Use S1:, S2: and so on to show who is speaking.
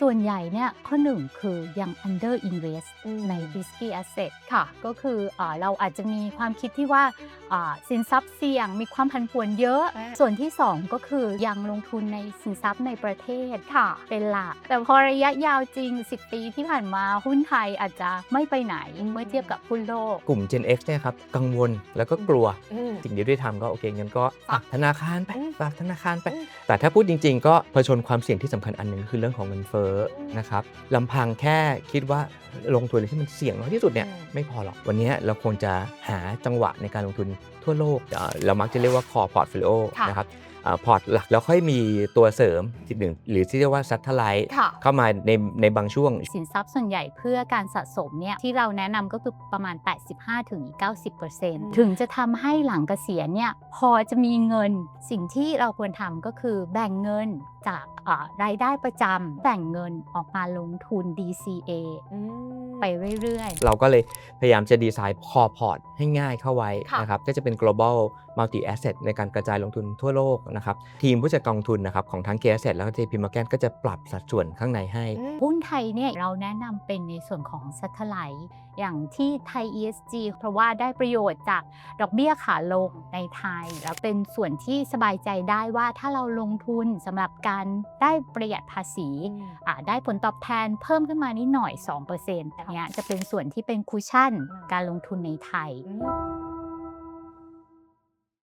S1: ส่วนใหญ่เนี่ยข้อหนึ่งคือยัง under invest
S2: อืม
S1: ใน risky asset ค่ะ ก็คืออาเราอาจจะมีความคิดที่ว่าอ่าสินทรัพย์เสี่ยงมีความผันผวนเยอะ
S2: อ่า
S1: ส่วนที่ 2 ก็คือยังลงทุนในสินทรัพย์ในประเทศค่ะ เป็นหลัก แต่พอระยะยาวจริง 10 ปีที่ผ่านมาหุ้นไทยอาจจะไม่ไปไหนเมื่อเทียบกับหุ้นโลก
S3: กลุ่ม Gen X เนี่ยครับกังวลแล้วก็กลัว
S2: อืม
S3: สิ่งที่ได้ทำก็โอเคงั้นก็ฝากธนาคารไป
S2: อืม
S3: ฝากธนาคารไป
S2: อืม
S3: แต่ถ้าพูดจริง ๆ ก็เผชิญความเสี่ยงที่สำคัญอันหนึ่งคือเรื่องของเงินเฟ้อนะครับลำพังแค่คิดว่าลงทุนอะไรที่มันเสี่ยงน้อยที่สุดเนี่ย
S2: อืม
S3: ไม่พอหรอก วันนี้เราควรจะหาจังหวะในการลงทุนทั่วโลกเอ่อเรามักจะเรียกว่า core portfolio
S2: ค่ะ
S3: นะครับอ่า พอร์ตหลักแล้วค่อยมีตัวเสริมที่หนึ่งหรือที่เรียกว่า satellite
S2: ค่ะ
S3: เข้ามาในในบางช่วง
S1: สินทรัพย์ส่วนใหญ่เพื่อการสะสมเนี่ยที่เราแนะนำก็คือประมาณ 85-90%ถึงจะทำให้หลังเกษียณเนี่ยพอจะมีเงินสิ่งที่เราควรทำก็คือแบ่งเงินจากอ่ารายได้ประจำแบ่งเงินออกมาลงทุน DCA
S2: อืม
S1: ไปเรื่อย
S3: เราก็เลยพยายามจะดีไซน์คอพอร์ตให้ง่ายเข้าไว้
S2: ค่ะ
S3: นะครับก็จะเป็น global multi asset ในการกระจายลงทุนทั่วโลกนะครับทีมผู้จัดกองทุนนะครับของทั้ง K Asset แล้วก็ JP Morgan ก็จะปรับสัดส่วนข้างในให้
S2: อืม
S1: ๆหุ้นไทยเนี่ยเราแนะนำเป็นในส่วนของ Satellite อย่างที่ไทย ESG เพราะว่าได้ประโยชน์จากดอกเบี้ยขาลงในไทย แล้วเป็นส่วนที่สบายใจได้ว่าถ้าเราลงทุนสำหรับการได้ประหยัดภาษีอ่าได้ผลตอบแทนเพิ่มขึ้นมานิดหน่อย2%อันเนี้ยจะเป็นส่วนที่เป็นคุชชั่นการลงทุนในไทย
S2: อืม